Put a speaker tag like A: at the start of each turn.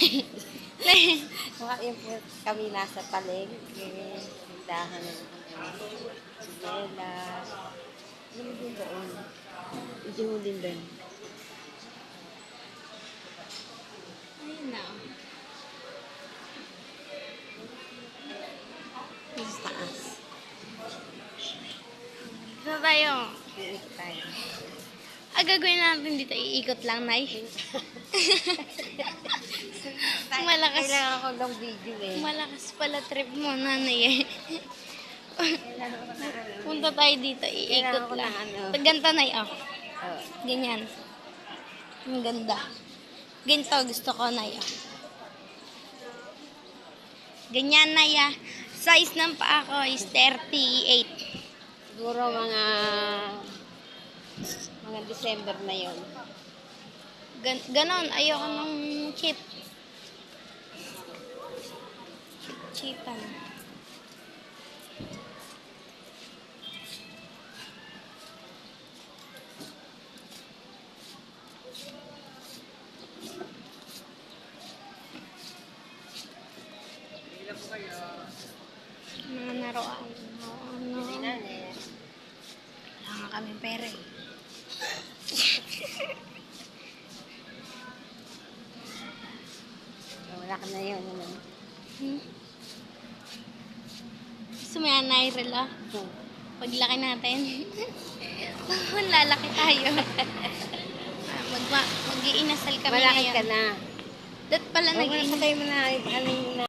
A: Saka yung po kami nasa palengke, tindahan ng ano, sinelas. Ano din doon? Hindi mo din doon.
B: Ayun na.
A: Sa taas.
B: Dito tayo.
A: Iikot tayo.
B: Ah, gagawin natin dito. Iikot lang, Nay. Malakas.
A: Kailangan ko ng video eh.
B: Malakas pala trip mo, nanay eh. Punta tayo dito. Iikot lang.
A: ano.
B: Ganito, Nay, oh.
A: Oh.
B: Ganyan. Ang ganda. Ganito gusto ko, Nay, oh. Ganyan, Nay, ah. Size ng paa ko is 38.
A: Siguro mga mga December na yon.
B: Gan ganon, ayoko ng chip. Chipan. Mga naroan. Ano,
A: eh.
B: Kailangan kami pera eh.
A: Wala ka na yun. Ano.
B: Hmm? Gusto mo yan, Nyrel, ah?
A: Hmm.
B: Paglaki natin. Lalaki tayo. Ah, Mag mag-iinasal kami
A: Malaki
B: ngayon.
A: ka na.
B: Dat pala
A: Huwag
B: nag
A: na patay mo na. Ano na.